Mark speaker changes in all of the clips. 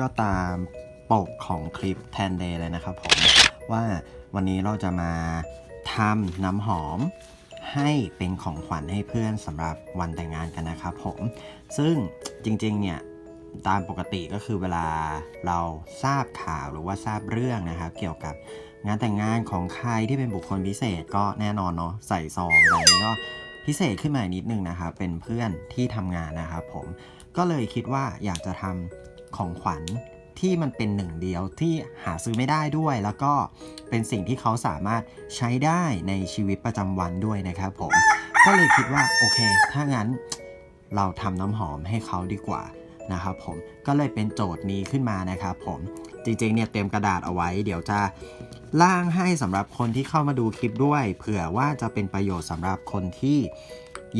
Speaker 1: ก็ตามปกของคลิปแทนเดย์เลยนะครับผมว่าวันนี้เราจะมาทำน้ำหอมให้เป็นของขวัญให้เพื่อนสำหรับวันแต่งงานกันนะครับผมซึ่งจริงๆเนี่ยตามปกติก็คือเวลาเราทราบข่าวหรือว่าทราบเรื่องนะครับเกี่ยวกับงานแต่งงานของใครที่เป็นบุคคลพิเศษก็แน่นอนเนาะใส่ซองอะไรนี้ก็พิเศษขึ้นมานิดนึงนะครับเป็นเพื่อนที่ทำงานนะครับผมก็เลยคิดว่าอยากจะทำ ของขวัญที่มันเป็นหนึ่งเดียวที่หาซื้อไม่ได้ด้วย แล้วก็เป็นสิ่งที่เขาสามารถใช้ได้ในชีวิตประจำวันด้วยนะครับผมก็เลยคิดว่าโอเค ถ้างั้นเราทำน้ำหอมให้เขาดีกว่านะครับผมก็เลยเป็นโจทย์นี้ขึ้นมานะครับผมจริงๆเนี่ยเตรียมกระดาษเอาไว้ เดี๋ยวจะล่างให้สำหรับคนที่เข้ามาดูคลิปด้วย เผื่อว่าจะเป็นประโยชน์สำหรับคนที่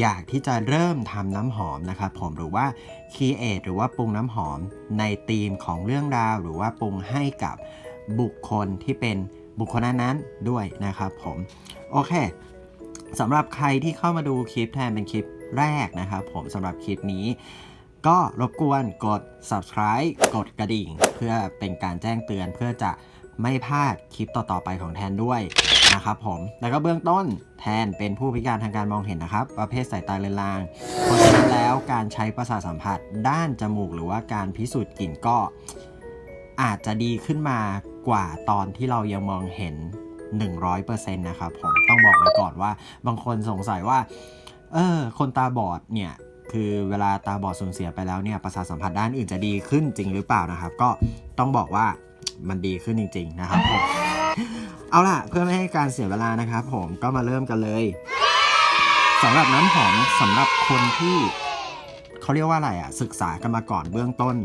Speaker 1: อยากที่จะเริ่มทำน้ำหอมนะครับผมหรือว่าคีเอทหรือว่าปรุงน้ำหอมในธีมของเรื่องราว หรือว่าปรุงให้กับบุคคลที่เป็นบุคคลนั้นๆด้วยนะครับผมโอเคสำหรับใครที่เข้ามาดูคลิปแทนเป็นคลิปแรกนะครับผมสำหรับคลิปนี้ ก็รบกวนกด subscribe กดกระดิ่ง เพื่อเป็นการแจ้งเตือนเพื่อจะไม่พลาดคลิปต่อๆไปของแทนด้วย นะครับผม แล้วก็เบื้องต้นแทนเป็นผู้พิการทางการมองเห็นนะครับ ประเภทสายตาเลือนลาง เพราะฉะนั้นแล้วการใช้ประสาทสัมผัสด้านจมูกหรือว่าการพิสูจน์กลิ่นก็อาจจะดีขึ้นมากว่าตอนที่เรายังมองเห็น 100%นะครับผมต้องบอกไว้ก่อนว่าบางคนสงสัยว่าเออคนตาบอดเนี่ยคือเวลาตาบอดสูญเสียไปแล้วเนี่ยประสาทสัมผัสด้านอื่นจะดีขึ้นจริงหรือเปล่านะครับ ก็ต้องบอกว่ามันดีขึ้นจริง ๆ นะครับผม เอาล่ะเพื่อไม่ให้การเสียเวลานะครับผมก็มาเริ่มกันเลยสำหรับน้ำหอมสำหรับคนที่เขาเรียกว่าอะไรอะศึกษากันมาก่อนเบื้องต้น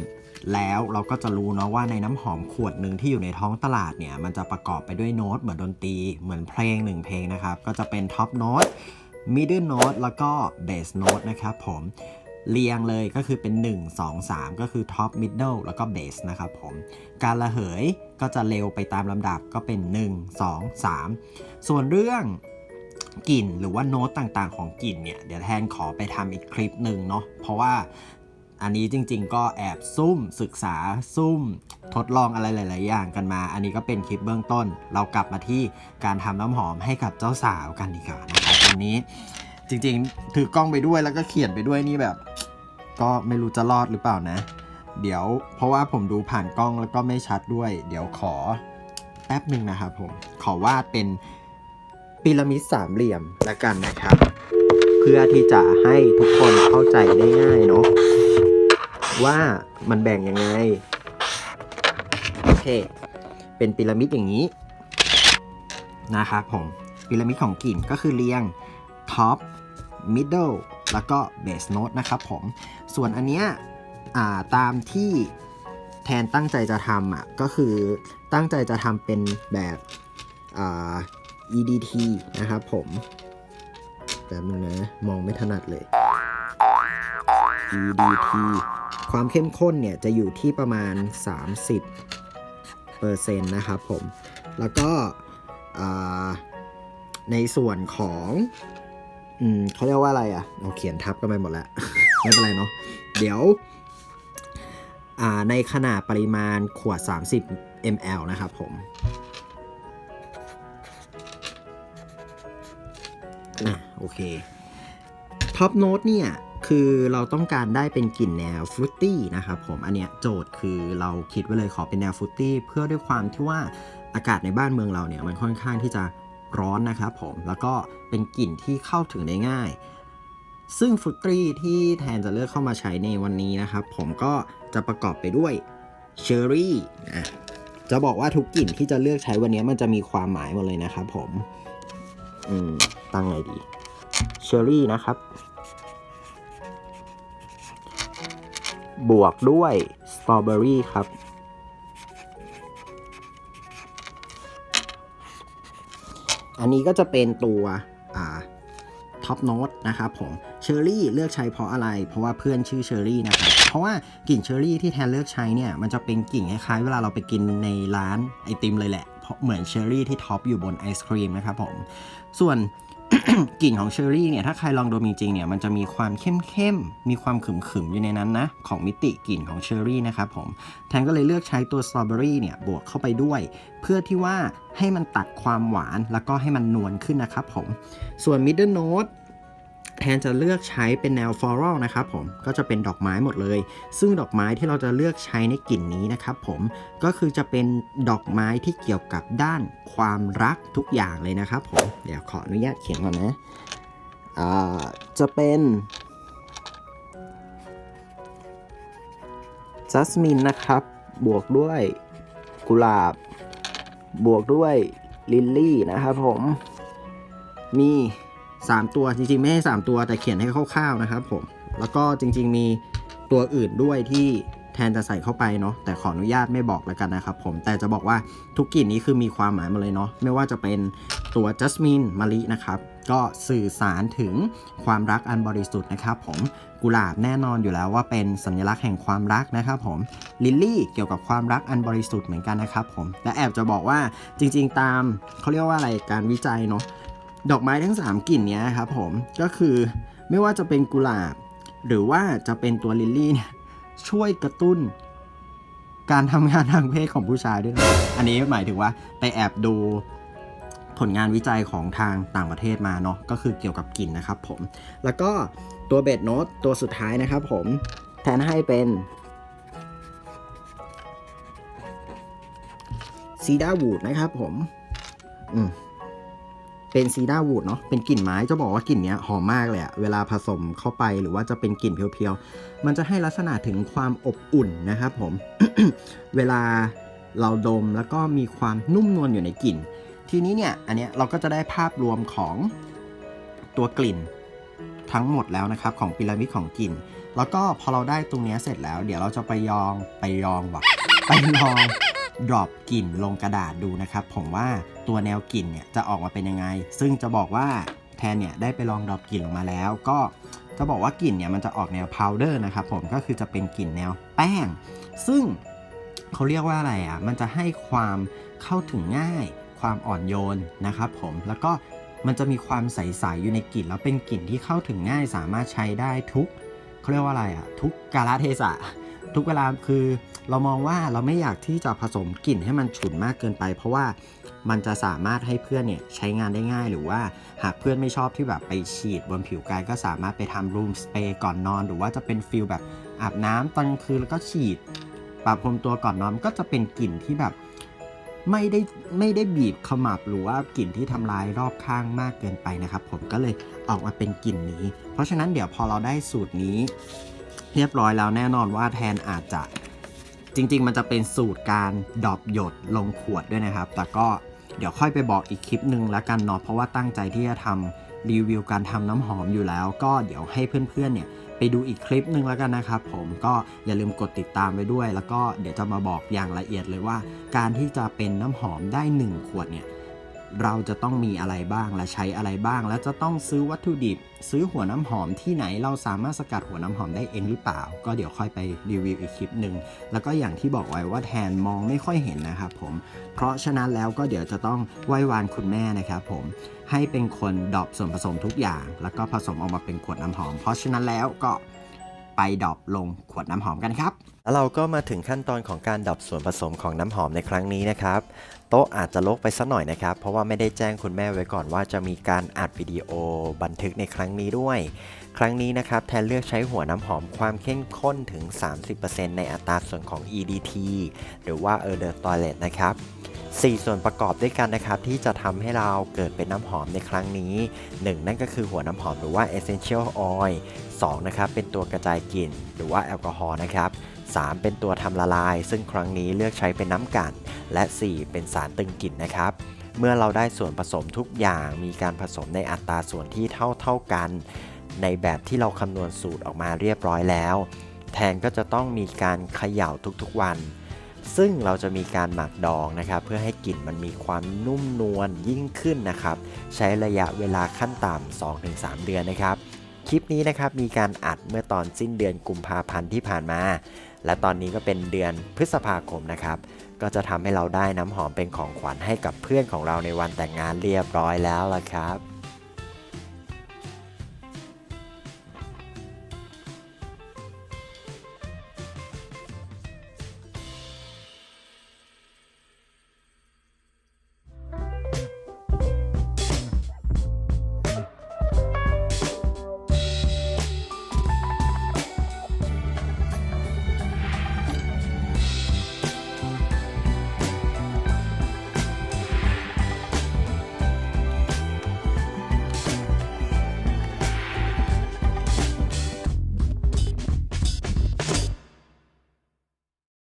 Speaker 1: แล้วเราก็จะรู้เนาะว่าในน้ำหอมขวดหนึ่งที่อยู่ในท้องตลาดเนี่ย มันจะประกอบไปด้วยโน้ตเหมือนดนตรีเหมือนเพลงหนึ่งเพลงนะครับ ก็จะเป็นท็อปโน้ต middle note แล้วก็ bass note นะครับผม เรียงเลยก็คือเป็น 1 2 3 ก็คือ top middle แล้วก็ bass นะครับผม การระเหยก็จะเร็วไปตามลำดับก็เป็น 1 2 3 ส่วนเรื่องกลิ่นหรือว่าโน้ตต่างๆของกลิ่นเนี่ย เดี๋ยวแทนขอไปทำอีกคลิปหนึ่งเนาะเพราะว่าอันนี้จริงๆ ก็แอบซุ่มศึกษาซุ่มทดลองอะไรหลาย ๆ อย่างกันมา อันนี้ก็เป็นคลิปเบื้องต้น เรากลับมาที่การทำน้ำหอมให้กับเจ้าสาวกันดีกว่านะครับวันนี้ จริงๆ ถือกล้องไปด้วยแล้วก็เขียนไปด้วยนี่แบบ ก็ไม่รู้จะรอดหรือเปล่านะ เดี๋ยวเพราะว่าผมดูผ่านกล้องแล้วก็ไม่ชัดด้วย เดี๋ยวขอแป๊บหนึ่งนะครับผมขอวาดเป็นพีระมิดสามเหลี่ยมแล้วกันนะครับ เพื่อที่จะให้ทุกคนเข้าใจได้ง่ายเนาะว่ามันแบ่งยังไงโอเค เป็นพีระมิดอย่างนี้นะครับผมพีระมิดของกลิ่นก็คือเรียงท็อป มิดเดิลแล้วก็เบสโน t ตนะครับผม ส่วนอันเนี้ยตามที่แทนตั้งใจจะทำอะก็คือตั้งใจจะทำเป็นแบบอ่า EDT นะครับผมแบบนึงนะ มองไม่ถนัดเลย EDT ความเข้มข้นเนี่ยจะอยู่ที่ประมาณ 30เปอร์เซ็นต์นะครับผม แล้วก็ในส่วนของ อืมเขาเรียกว่าอะไรอะเราเขียนทับกันไปหมดแล้ว ไม่เป็นไรเนาะเดี๋ยวอ่าในขนาดปริมาณขวด 30 ml นะครับผมอะโอเคท็อปโน้ตเนี่ยคือเราต้องการได้เป็นกลิ่นแนวฟรุตตี้นะครับผมอันเนี้ยโจทย์คือเราคิดไว้เลยขอเป็นแนวฟรุตตี้เพื่อด้วยความที่ว่าอากาศในบ้านเมืองเราเนี่ยมันค่อนข้างที่จะ ร้อนนะครับผมแล้วก็เป็นกลิ่นที่เข้าถึงได้ง่าย ซึ่งฟรุตตี้ที่แทนจะเลือกเข้ามาใช้ในวันนี้นะครับ ผมก็จะประกอบไปด้วยเชอร์รี่นะจะบอกว่าทุกกลิ่นที่จะเลือกใช้วันนี้มันจะมีความหมายหมดเลยนะครับผม อืม ตั้งไงดี เชอร์รี่นะครับ บวกด้วยสตรอเบอรี่ครับ อันนี้ก็จะเป็นตัวท็อปโน้ตนะครับผมเชอร์รี่เลือกใช้เพราะอะไร เพราะว่าเพื่อนชื่อเชอร์รี่นะครับเพราะว่ากลิ่นเชอร์รี่ที่แทนเลือกใช้เนี่ยมันจะเป็นกลิ่นคล้ายๆเวลาเราไปกินในร้านไอติมเลยแหละเพราะเหมือนเชอร์รี่ที่ท็อปอยู่บนไอศครีมนะครับผมส่วน กลิ่นของเชอร์รี่เนี่ยถ้าใครลองดมจริงๆเนี่ยมันจะมีความเข้มๆ มีความขึมๆ อยู่ในนั้นนะ ของมิติกลิ่นของเชอร์รี่นะครับผมแทนก็เลยเลือกใช้ตัวสตรอเบอรี่เนี่ยบวกเข้าไปด้วย เพื่อที่ว่าให้มันตัดความหวานแล้วก็ให้มันนวลขึ้นนะครับผมส่วนมิดเดิลโน้ต แทนจะเลือกใช้เป็นแนวฟลอรัลนะครับผมก็จะเป็นดอกไม้หมดเลย ซึ่งดอกไม้ที่เราจะเลือกใช้ในกลิ่นนี้นะครับผมก็คือจะเป็นดอกไม้ที่เกี่ยวกับด้านความรักทุกอย่างเลยนะครับผมเดี๋ยวขออนุญาตเขียนก่อนนะจะเป็นจัสมินนะครับ บวกด้วยกุหลาบ บวกด้วยลิลลี่นะครับผม มี 3 ตัวจริงๆ ไม่ให้ 3 ตัวแต่เขียนให้คร่าวๆนะครับผม แล้วก็จริงๆมีตัวอื่นด้วยที่แทนจะใส่เข้าไปเนาะแต่ขออนุญาตไม่บอกแล้วกันนะครับผมแต่จะบอกว่าทุกกลิ่นนี้คือมีความหมายมาเลยเนาะไม่ว่าจะเป็นตัวจัสมินมะลินะครับก็สื่อสารถึงความรักอันบริสุทธิ์นะครับผมกุหลาบแน่นอนอยู่แล้วว่าเป็นสัญลักษณ์แห่งความรักนะครับผมลิลลี่เกี่ยวกับความรักอันบริสุทธิ์เหมือนกันนะครับผมและแอบจะบอกว่าจริง ๆ ตามเขาเรียกว่าอะไรการวิจัยเนาะ ดอกไม้ทั้ง 3กลิ่นนี้ครับผมก็คือไม่ว่าจะเป็นกุหลาบ หรือว่าจะเป็นตัวลิลลี่เนี่ยช่วยกระตุ้น การทำงานทางเพศของผู้ชายด้วยนะอันนี้หมายถึงว่าไปแอบดูผลงานวิจัยของทางต่างประเทศมาเนาะก็คือเกี่ยวกับกลิ่นนะครับผม แล้วก็ตัวเบสโนตตัวสุดท้ายนะครับผมแทนให้เป็นซีดาวูดนะครับผม อืม เป็นซีดาวูดเนาะเป็นกลิ่นไม้จะบอกว่ากลิ่นเนี้ยหอมมากเลยอะเวลาผสมเข้าไปหรือว่าจะเป็นกลิ่นเพียวๆ มันจะให้ลักษณะถึงความอบอุ่นนะครับผม เวลาเราดมแล้วก็มีความนุ่มนวลอยู่ในกลิ่น ทีนี้เนี่ยอันเนี้ยเราก็จะได้ภาพรวมของตัวกลิ่นทั้งหมดแล้วนะครับของพีระมิดของกลิ่น แล้วก็พอเราได้ตรงเนี้ยเสร็จแล้ว เดี๋ยวเราจะไปยองไปยองว่ะไปลอง ดรอปกลิ่นลงกระดาษดูนะครับ ผมว่าตัวแนวกลิ่นเนี่ยจะออกมาเป็นยังไง ซึ่งจะบอกว่าแทนเนี่ยได้ไปลองดรอปกลิ่นลงมาแล้ว ก็จะบอกว่ากลิ่นเนี่ยมันจะออกแนวพาวเดอร์นะครับผมก็คือจะเป็นกลิ่นแนวแป้ง ซึ่งเขาเรียกว่าอะไรอะ มันจะให้ความเข้าถึงง่าย ความอ่อนโยนนะครับผมแล้วก็มันจะมีความใสๆอยู่ในกลิ่นแล้วเป็นกลิ่นที่เข้าถึงง่ายสามารถใช้ได้ทุกเขาเรียกว่าอะไรอะ ทุกกาลเทศะ ทุกเวลาคือเรามองว่าเราไม่อยากที่จะผสมกลิ่นให้มันฉุนมากเกินไป เพราะว่ามันจะสามารถให้เพื่อนเนี่ยใช้งานได้ง่ายหรือว่าหากเพื่อนไม่ชอบที่แบบไปฉีดบนผิวกาย ก็สามารถไปทำรูมสเปรย์ก่อนนอน หรือว่าจะเป็นฟิลแบบอาบน้ำตอนคืนแล้วก็ฉีดปะพรมตัวก่อนนอนก็จะเป็นกลิ่นที่แบบไม่ได้ไม่ได้บีบขมับหรือว่ากลิ่นที่ทำลายรอบข้างมากเกินไปนะครับ ผมก็เลยออกมาเป็นกลิ่นนี้ เพราะฉะนั้นเดี๋ยวพอเราได้สูตรนี้ เรียบร้อยแล้วแน่นอนว่าแทนอาจจะจริง ๆ มันจะเป็นสูตรการดรอปหยดลงขวดด้วยนะครับ แต่ก็เดี๋ยวค่อยไปบอกอีกคลิปหนึ่งแล้วกันเนาะเพราะว่าตั้งใจที่จะทำรีวิวการทำน้ำหอมอยู่แล้ว ก็เดี๋ยวให้เพื่อนๆเนี่ยไปดูอีกคลิปหนึ่งแล้วกันนะครับผมก็อย่าลืมกดติดตามไว้ด้วย แล้วก็เดี๋ยวจะมาบอกอย่างละเอียดเลยว่า การที่จะเป็นน้ำหอมได้ 1 ขวดเนี่ย เราจะต้องมีอะไรบ้างและใช้อะไรบ้าง แล้วจะต้องซื้อวัตถุดิบ ซื้อหัวน้ำหอมที่ไหนเราสามารถสกัดหัวน้ำหอมได้เองหรือเปล่า ก็เดี๋ยวค่อยไปรีวิวอีกคลิปหนึ่งแล้วก็อย่างที่บอกไว้ว่าแทนมองไม่ค่อยเห็นนะครับผม เพราะฉะนั้นแล้วก็เดี๋ยวจะต้องไหว้วานคุณแม่นะครับผมให้เป็นคนดอปส่วนผสมทุกอย่าง แล้วก็ผสมออกมาเป็นขวดน้ำหอม เพราะฉะนั้นแล้วก็ ไปดรอปลงขวดน้ำหอมกันครับ แล้วเราก็มาถึงขั้นตอนของการดับส่วนผสมของน้ำหอมในครั้งนี้นะครับ โต๊ะอาจจะลกไปสักหน่อยนะครับ เพราะว่าไม่ได้แจ้งคุณแม่ไว้ก่อนว่าจะมีการอัดวิดีโอบันทึกในครั้งนี้ด้วย ครั้งนี้นะครับแทนเลือกใช้หัวน้ำหอมความเข้มข้นถึง 30%ในอัตราส่วนของ EDT หรือว่า e r d e r Toilet นะครับ4 ส่วนประกอบด้วยกันนะครับ ที่จะทำให้เราเกิดเป็นน้ำหอมในครั้งนี้ 1 นั่นก็คือหัวน้ำหอมหรือว่า essential oil 2นะครับเป็นตัวกระจายกลิ่นหรือว่าแอลกอฮอล์นะครับ 3 เป็นตัวทำละลาย ซึ่งครั้งนี้เลือกใช้เป็นน้ำกัน และ 4 เป็นสารตึงกลิ่นนะครับ เมื่อเราได้ส่วนผสมทุกอย่างมีการผสมในอัตราส่วนที่เท่าเท่ากัน ในแบบที่เราคำนวณสูตรออกมาเรียบร้อยแล้ว แทนก็จะต้องมีการเขย่าทุกๆวันซึ่งเราจะมีการหมักดองนะครับ เพื่อให้กลิ่นมันมีความนุ่มนวลยิ่งขึ้นนะครับ ใช้ระยะเวลาขั้นต่ำ2-3 เดือนนะครับ คลิปนี้นะครับมีการอัดเมื่อตอนสิ้นเดือนกุมภาพันธ์ที่ผ่านมา และตอนนี้ก็เป็นเดือนพฤษภาคมนะครับก็จะทำให้เราได้น้ำหอมเป็นของขวัญให้กับเพื่อนของเราในวันแต่งงานเรียบร้อยแล้วล่ะครับ